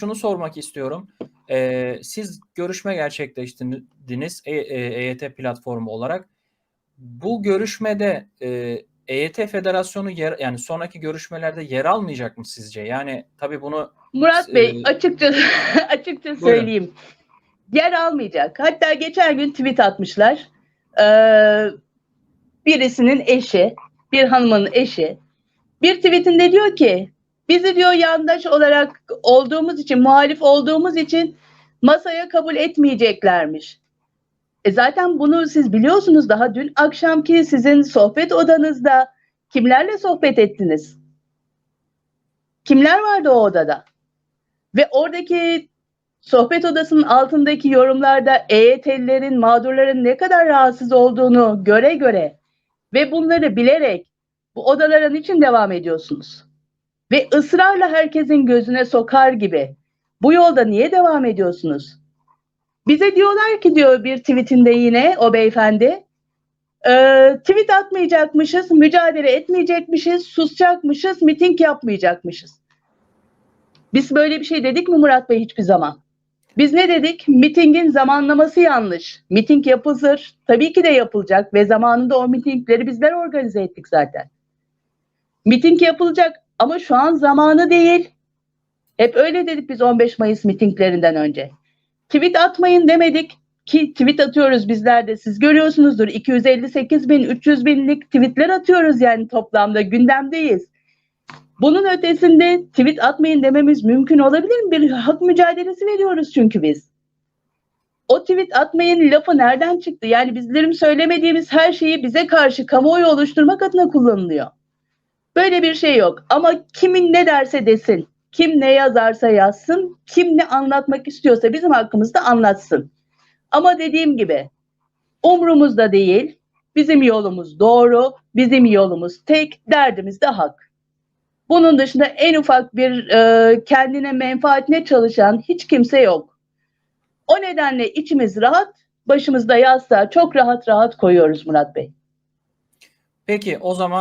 şunu sormak istiyorum. Ee, siz görüşme gerçekleştirdiniz E- e- EYT platformu olarak. Bu görüşmede e, EYT Federasyonu yer, yani sonraki görüşmelerde yer almayacak mı sizce? Yani tabii bunu Murat Bey Ee, açıkça açıkça buyurun. söyleyeyim. Yer almayacak. Hatta geçen gün tweet atmışlar. Ee, birisinin eşi, bir hanımın eşi bir tweetinde diyor ki bizi diyor yandaş olarak olduğumuz için, muhalif olduğumuz için masaya kabul etmeyeceklermiş. E zaten bunu siz biliyorsunuz daha dün akşamki sizin sohbet odanızda kimlerle sohbet ettiniz? Kimler vardı o odada? Ve oradaki sohbet odasının altındaki yorumlarda EYT'lilerin, mağdurların ne kadar rahatsız olduğunu göre göre ve bunları bilerek bu odaların için devam ediyorsunuz. Ve ısrarla herkesin gözüne sokar gibi bu yolda niye devam ediyorsunuz? Bize diyorlar ki diyor bir tweetinde yine o beyefendi e, tweet atmayacakmışız, mücadele etmeyecekmişiz, susacakmışız, miting yapmayacakmışız. Biz böyle bir şey dedik mi Murat Bey hiçbir zaman? Biz ne dedik? Mitingin zamanlaması yanlış. Miting yapılır. Tabii ki de yapılacak ve zamanında o mitingleri bizler organize ettik zaten. Miting yapılacak ama şu an zamanı değil. Hep öyle dedik biz 15 Mayıs mitinglerinden önce. Tweet atmayın demedik ki tweet atıyoruz bizler de siz görüyorsunuzdur 258 bin 300 binlik tweetler atıyoruz yani toplamda gündemdeyiz. Bunun ötesinde tweet atmayın dememiz mümkün olabilir mi? Bir hak mücadelesi veriyoruz çünkü biz. O tweet atmayın lafı nereden çıktı? Yani bizlerin söylemediğimiz her şeyi bize karşı kamuoyu oluşturmak adına kullanılıyor. Böyle bir şey yok. Ama kimin ne derse desin, kim ne yazarsa yazsın, kim ne anlatmak istiyorsa bizim hakkımızda anlatsın. Ama dediğim gibi umrumuzda değil, bizim yolumuz doğru, bizim yolumuz tek, derdimiz de hak. Bunun dışında en ufak bir e, kendine menfaatine çalışan hiç kimse yok. O nedenle içimiz rahat, başımızda yastığa çok rahat rahat koyuyoruz Murat Bey. peki o zaman